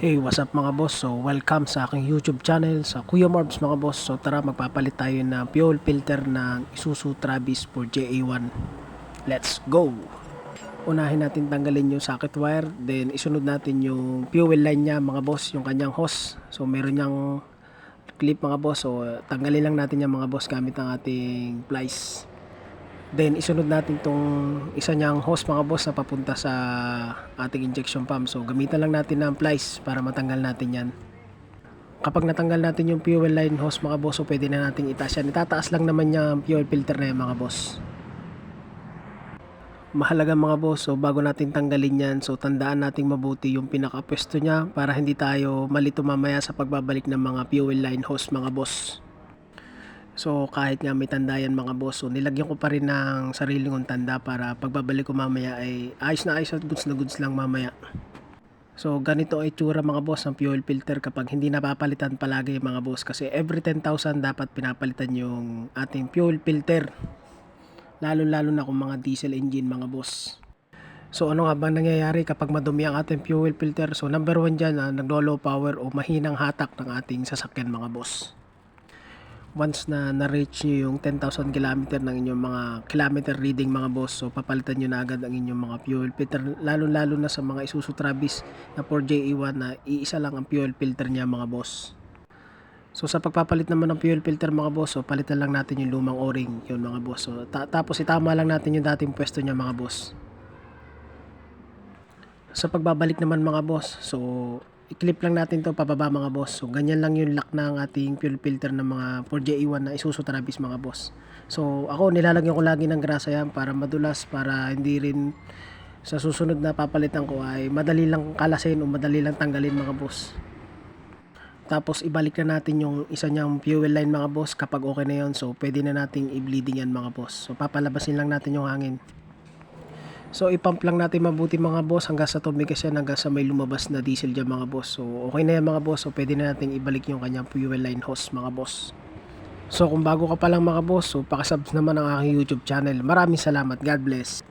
Hey, what's up mga boss? So, welcome sa aking YouTube channel sa Kuya Marbs mga boss. So, tara magpapalit tayo ng fuel filter ng Isuzu Travis for JA1. Let's go! Unahin natin tanggalin yung socket wire, then isunod natin yung fuel line niya mga boss, yung kanyang hose. So, meron niyang clip mga boss. So, tanggalin lang natin yung mga boss gamit ang ating plies. Then isunod natin tong isa niyang hose mga boss na papunta sa ating injection pump. So gamitan lang natin ng plies para matanggal natin yan. Kapag natanggal natin yung fuel line hose mga boss, so pwede na natin itaas yan. Itataas lang naman yung fuel filter na yan mga boss. Mahalaga mga boss, so bago natin tanggalin yan, so tandaan nating mabuti yung pinakapwesto niya para hindi tayo malito mamaya sa pagbabalik ng mga fuel line hose mga boss. So kahit nga may tanda yan mga boss, so nilagyan ko pa rin ng sarili kong tanda para pagbabalik ko mamaya ay ayos na ayos at goods na goods lang mamaya. So ganito ay tsura mga boss ng fuel filter kapag hindi napapalitan palagi mga boss kasi every 10,000 dapat pinapalitan yung ating fuel filter. Lalo lalo na kung mga diesel engine mga boss. So ano nga ba nangyayari kapag madumi ang ating fuel filter? So number one dyan, ah, naglo-low power o mahinang hatak ng ating sasakyan mga boss once na na-reach nyo yung 10,000 km ng inyong mga kilometer reading mga boss so papalitan nyo na agad ang inyong mga fuel filter. Lalo lalo na sa mga Isuzu Travis na 4JE1 na iisa lang ang fuel filter niya mga boss. So sa pagpapalit naman ng fuel filter mga boss so palitan lang natin yung lumang o-ring. Yun mga boss. So, ta- tapos itama lang natin yung dating pwesto niya mga boss. Sa pagbabalik naman mga boss so i-clip lang natin to pababa mga boss. So ganyan lang yung lock ng ating fuel filter ng mga 4JE1 na Isuzu Travis mga boss. So ako nilalagyan ko lagi ng grasa yan para madulas para hindi rin sa susunod na papalitan ko ay madali lang kalasin o madali lang tanggalin mga boss. Tapos ibalik na natin yung isa niyang fuel line mga boss kapag okay na yon So pwede na nating i-bleeding yan mga boss. So papalabasin lang natin yung hangin. So ipump lang natin mabuti mga boss hanggang sa tumigas yan hanggang sa may lumabas na diesel dyan mga boss. So okay na yan mga boss. So pwede na natin ibalik yung kanyang fuel line hose mga boss. So kung bago ka pa lang mga boss, so pakisubs naman ang aking YouTube channel. Maraming salamat. God bless.